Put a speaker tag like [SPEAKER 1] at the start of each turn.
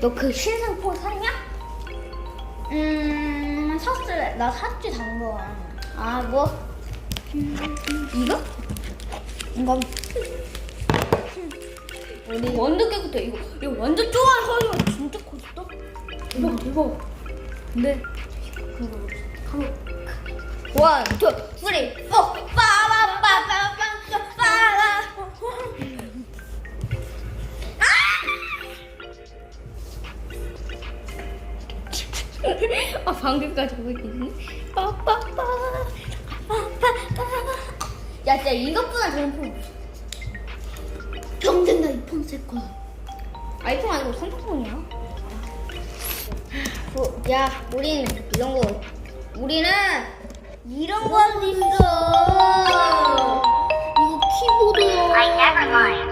[SPEAKER 1] 너 그 신상 폰 샀냐? 음 샀을 나 샀지 당근. 아 뭐? 이거? 이거 우리
[SPEAKER 2] 완전 깨끗해. 이거 이거 완전 좋아해. 하이가 진짜 커졌다. 대박 대박. 근데
[SPEAKER 1] 원, 투, 쓰리, 포, 빠
[SPEAKER 2] 아 방금까지 보고 있거든. 빠빠빠.
[SPEAKER 1] 야, 진짜 이것보다 저런 폰
[SPEAKER 2] 경쟁다 이폰 쓸 거야.
[SPEAKER 1] 아이폰 아니고 삼성폰이야. 뭐, 야, 우린 이런 거. 우리는 이런 거 있어. 이거 키보드야.